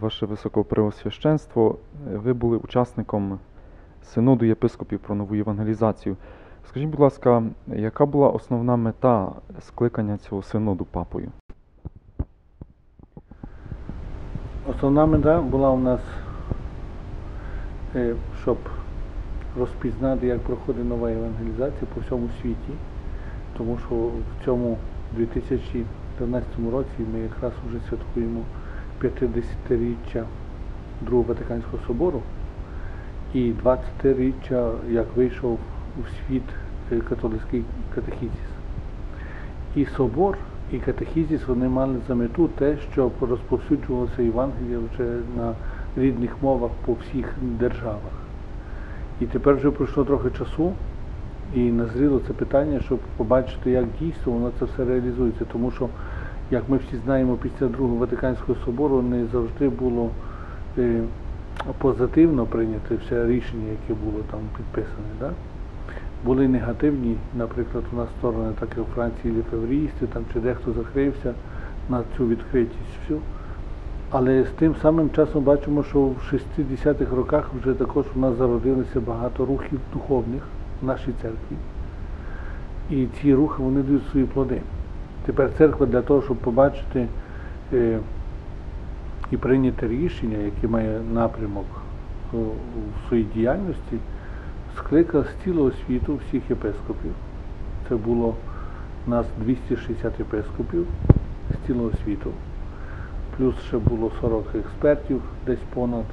Ваше Високопреосвященство, е, ви були учасником Синоду єпископів про нову євангелізацію. Скажіть, будь ласка, яка була основна мета скликання цього синоду папою? Основна мета була у нас, е, щоб розпізнати, як проходить нова евангелізація по всьому світі, тому що в цьому 2014 році ми якраз вже святкуємо 50-річчя Другого Ватиканського собору і 20-річчя, як вийшов у світ е, католицький катехізіс. І собор, і катехізіс вони мали за мету те, щоб розповсюджувалося Євангеліє вже на рідних мовах по всіх державах. І тепер вже пройшло трохи часу, і назріло це питання, щоб побачити, як дійсно воно це все реалізується. Тому що, як ми всі знаємо, після Другого Ватиканського собору не завжди було е, позитивно прийнято все рішення, яке було там підписане. Да? були негативні, наприклад, у нас сторони, так як у Франції ліфеврісти, там чи дехто закрився на цю відкритість всю. Але з тим самим часом бачимо, що в 60-х роках вже також у нас зародилися багато рухів духовних в нашій церкві. І ці рухи вони дають свої плоди. Тепер церква для того, щоб побачити е, і прийняти рішення, яке має напрямок е, у своїй діяльності, скликав з цілого світу всіх єпископів. Це було у нас 260 єпископів з цілого світу. Плюс ще було 40 експертів, десь понад,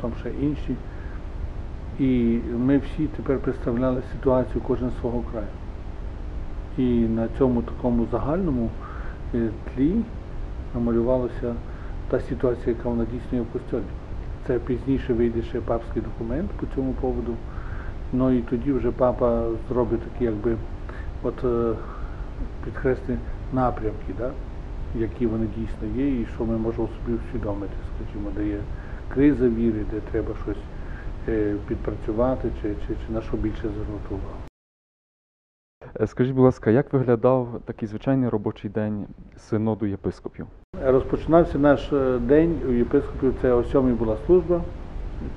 потім ще інші. І ми всі тепер представляли ситуацію кожен свого краю. І на цьому такому загальному е, тлі намалювалася та ситуація, яка вона дійсно є в костьолі. Це пізніше вийде ще папський документ по цьому поводу. Ну і тоді вже папа зробить такі, якби от е, підкреслені напрямки, да? які вони дійсно є, і що ми можемо собі усвідомити, скажімо, де є криза віри, де треба щось е, підпрацювати, чи, чи, чи на що більше звернути увагу. Е, Скажіть, будь ласка, як виглядав такий звичайний робочий день синоду єпископів? Розпочинався наш е, день у єпископів, це о 7 була служба,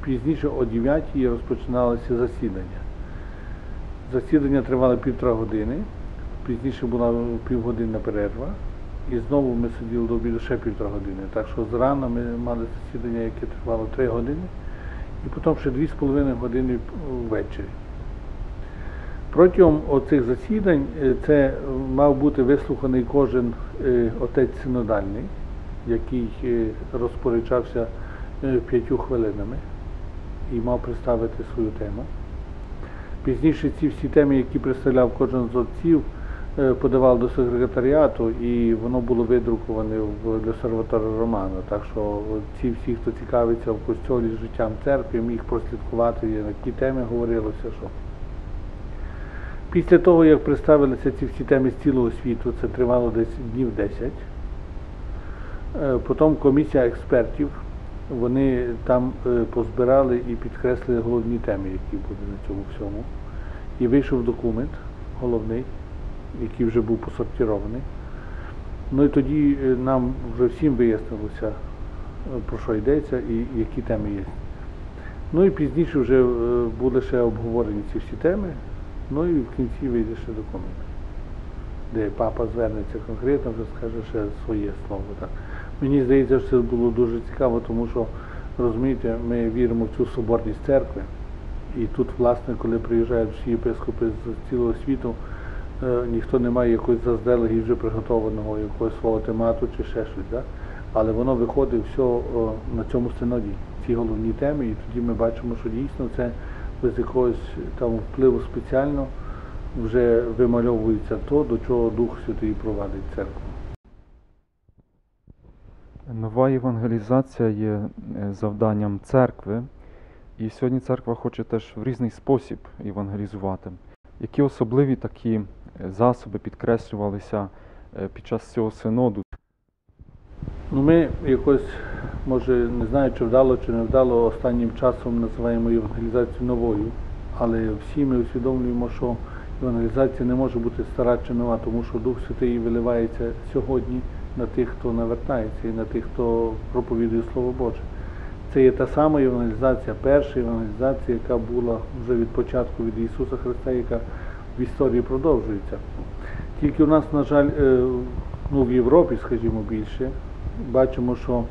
пізніше о 9 розпочиналося засідання. Засідання тривало півтора години, пізніше була півгодинна перерва, і знову ми сиділи до обіду ще півтора години. Так що зрана ми мали засідання, яке тривало 3 години, і потім ще 2,5 години ввечері. Протягом оцих засідань е, це мав бути вислуханий кожен е, отець синодальний, який е, розпоряджався п'ятью хвилинами і мав представити свою тему. Пізніше ці всі теми, які представляв кожен з отців, подавав до секретаріату, і воно було видруковане в Лесерватора Романо. Так що ці всі, хто цікавиться в костьолі життям церкви, міг прослідкувати, які теми говорилося, що. Після того, як представилися ці всі теми з цілого світу, це тривало десь днів 10. Е, Потім комісія експертів, вони там е, позбирали і підкреслили головні теми, які будуть на цьому всьому. І вийшов документ головний, який вже був посортірований. Ну і тоді е, нам вже всім вияснилося, про що йдеться і які теми є. Ну і пізніше вже були ще обговорені ці всі теми. Ну і в кінці вийде ще документ, де папа звернеться конкретно, вже скаже ще своє слово. Так. Мені здається, що це було дуже цікаво, тому що, розумієте, ми віримо в цю соборність церкви. І тут, власне, коли приїжджають всі єпископи з цілого світу, е, ніхто не має якогось заздалегідь вже приготованого якогось свого темату чи ще щось. Да? Але воно виходить все на цьому синоді, ці головні теми, і тоді ми бачимо, що дійсно це без якогось там впливу спеціально вже вимальовується то, до чого Дух Святий провадить церкву. Нова євангелізація є е, завданням церкви, і сьогодні церква хоче теж в різний спосіб євангелізувати. Які особливі такі е, засоби підкреслювалися е, під час цього синоду? Ну, ми якось, може, не знаю, чи вдало, чи не вдало, останнім часом називаємо євангелізацію новою, але всі ми усвідомлюємо, що євангелізація не може бути стара чи нова, тому що Дух Святий виливається сьогодні на тих, хто навертається, і на тих, хто проповідує Слово Боже. Це є та сама євангелізація, перша євангелізація, яка була вже від початку від Ісуса Христа, яка в історії продовжується. Тільки у нас, на жаль, е, ну, в Європі, скажімо, більше, бачимо, що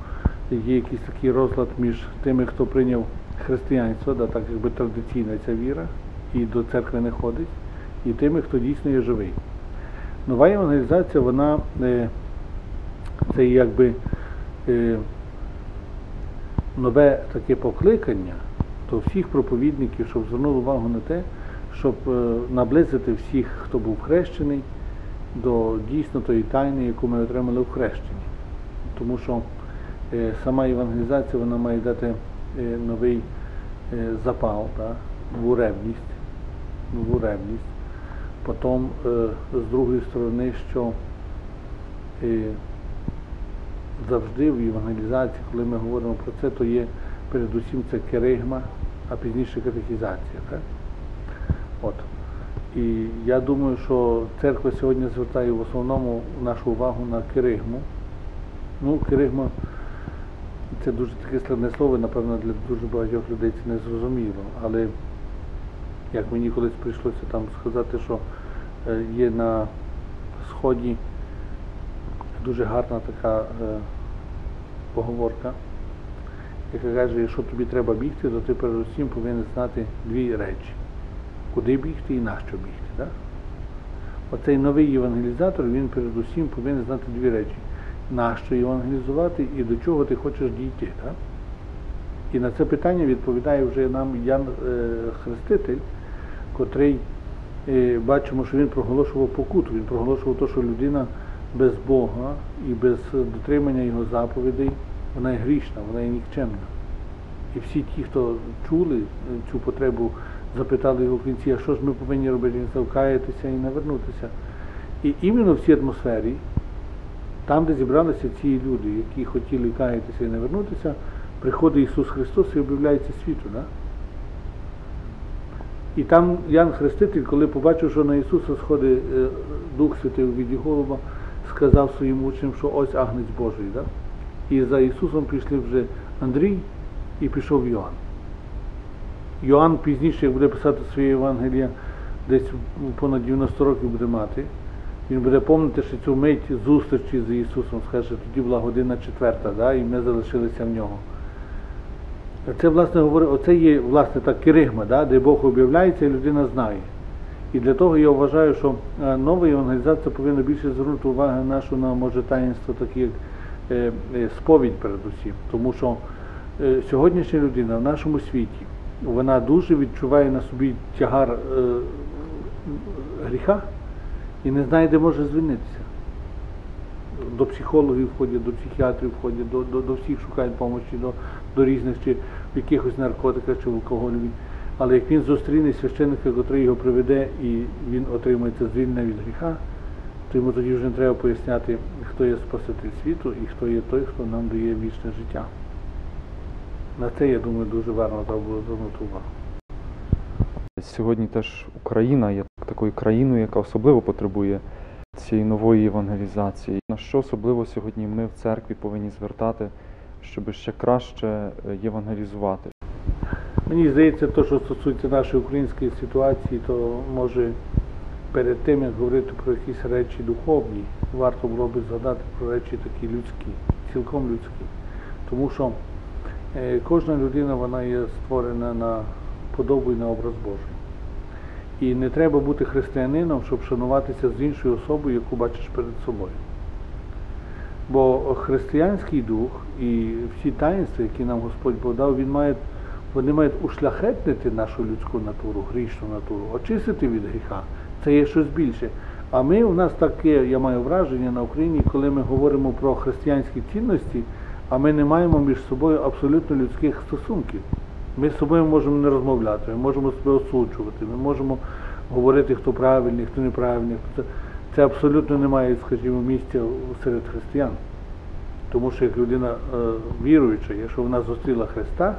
є якийсь такий розлад між тими, хто прийняв християнство, да, так якби традиційна ця віра, і до церкви не ходить, і тими, хто дійсно є живий. Нова євангелізація, вона е, це якби е, нове таке покликання до всіх проповідників, щоб звернули увагу на те, щоб е, наблизити всіх, хто був хрещений, до дійсно тої тайни, яку ми отримали в хрещенні. Тому що сама євангелізація вона має дати е, новий е, запал, та, нову ревність, нову ревність. Потім, е, з другої сторони, що е, завжди в евангелізації, коли ми говоримо про це, то є передусім це керигма, а пізніше катехізація. Так? От. І я думаю, що церква сьогодні звертає в основному нашу увагу на керигму. Ну, керигма це дуже таке складне слово, напевно, для дуже багатьох людей це не зрозуміло. Але як мені колись прийшлося там сказати, що е, є на сході дуже гарна така е, поговорка, яка каже, якщо тобі треба бігти, то ти передусім повинен знати дві речі. Куди бігти і на що бігти. Так? Оцей новий євангелізатор, він передусім повинен знати дві речі. На що євангелізувати і до чого ти хочеш дійти. Так? І на це питання відповідає вже нам Ян е, Хреститель, котрий е, бачимо, що він проголошував покуту. Він проголошував те, що людина без Бога і без дотримання його заповідей, вона є грішна, вона є нікчемна. І всі ті, хто чули е, цю потребу, запитали його в кінці, а що ж ми повинні робити? Він сказав, каятися і навернутися. І іменно в цій атмосфері, там, де зібралися ці люди, які хотіли каятися і навернутися, приходить Ісус Христос і об'являється світу. Да? І там Ян Хреститель, коли побачив, що на Ісуса сходить е, Дух Святий у віді голуба, сказав своїм учням, що ось агнець Божий. Да? І за Ісусом пішли вже Андрій і пішов Йоанн. Йоанн пізніше, як буде писати своє Євангелія, десь понад 90 років буде мати, він буде пам'ятати, що цю мить зустрічі з Ісусом, скаже, тоді була година четверта, да, і ми залишилися в нього. Це, власне, говорить, оце є власне так керигма, да, де Бог об'являється і людина знає. І для того я вважаю, що е, нова євангелізація повинна більше звернути увагу нашу на може таїнство, таке як е, е, сповідь передусім. Тому що е, сьогоднішня людина в нашому світі, вона дуже відчуває на собі тягар е, гріха і не знає, де може звільнитися. До психологів входять, до психіатрів входять, до, до, до всіх шукають допомоги, до, до різних чи в якихось наркотиках чи в алкоголі. Але як він зустріне священника, який його приведе, і він отримує це звільнення від гріха, то йому тоді вже не треба поясняти, хто є Спаситель світу і хто є той, хто нам дає вічне життя. На це, я думаю, дуже варто було звернути увагу. Сьогодні теж Україна є такою країною, яка особливо потребує цієї нової євангелізації. На що особливо сьогодні ми в церкві повинні звертати, щоб ще краще е, євангелізувати? Мені здається, те, що стосується нашої української ситуації, то може перед тим, як говорити про якісь речі духовні, варто було би згадати про речі такі людські, цілком людські. Тому що е, кожна людина вона є створена на подобу і на образ Божий. І не треба бути християнином, щоб шануватися з іншою особою, яку бачиш перед собою. Бо християнський дух і всі таїнства, які нам Господь Бог дав, він має, вони мають ушляхетнити нашу людську натуру, грішну натуру, очистити від гріха. Це є щось більше. А ми у нас таке, я маю враження на Україні, коли ми говоримо про християнські цінності, а ми не маємо між собою абсолютно людських стосунків. Ми з собою можемо не розмовляти, ми можемо себе осуджувати, ми можемо говорити, хто правильний, хто неправильний. Хто це. абсолютно не має, скажімо, місця серед християн. Тому що як людина е, віруюча, якщо вона зустріла Христа,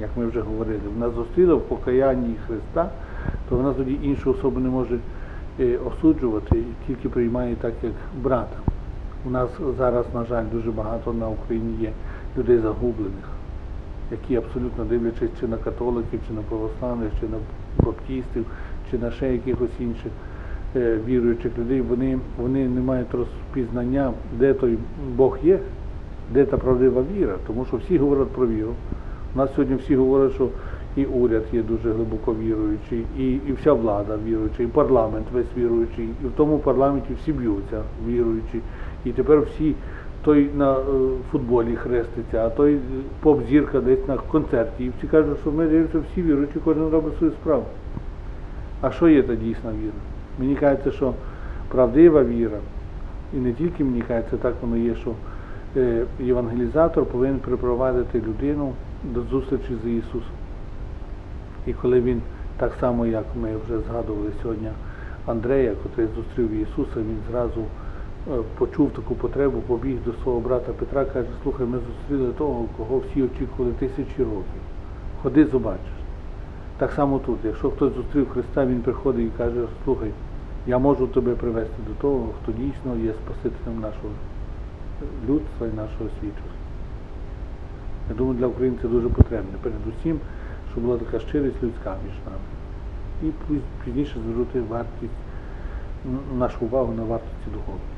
як ми вже говорили, вона зустріла в покаянні Христа, то вона тоді іншу особу не може е, осуджувати, тільки приймає так, як брата. У нас зараз, на жаль, дуже багато на Україні є людей загублених, які абсолютно дивлячись чи на католиків, чи на православних, чи на баптистів, чи на ще якихось інших е, віруючих людей, вони, вони не мають розпізнання, де той Бог є, де та правдива віра, тому що всі говорять про віру. У нас сьогодні всі говорять, що і уряд є дуже глибоко віруючий, і, і вся влада віруюча, і парламент весь віруючий, і в тому парламенті всі б'ються віруючі. І тепер всі, той на е, футболі хреститься, а той е, поп-зірка десь на концерті. І всі кажуть, що ми дивимося всі віруючі, кожен робить свою справу. А що є та дійсна віра? Мені кажеться, що правдива віра, і не тільки мені кажеться, так воно є, що е, євангелізатор повинен припровадити людину до зустрічі з Ісусом. І коли він, так само як ми вже згадували сьогодні Андрея, який зустрів Ісуса, він зразу почув таку потребу, побіг до свого брата Петра, каже, слухай, ми зустріли того, кого всі очікували тисячі років. Ходи, побачиш. Так само тут, якщо хтось зустрів Христа, він приходить і каже, слухай, я можу тебе привести до того, хто дійсно є Спасителем нашого людства і нашого світу. Я думаю, для України це дуже потрібно. Передусім, щоб була така щирість людська між нами. І пізніше звернути вартість, нашу увагу на вартості духовності.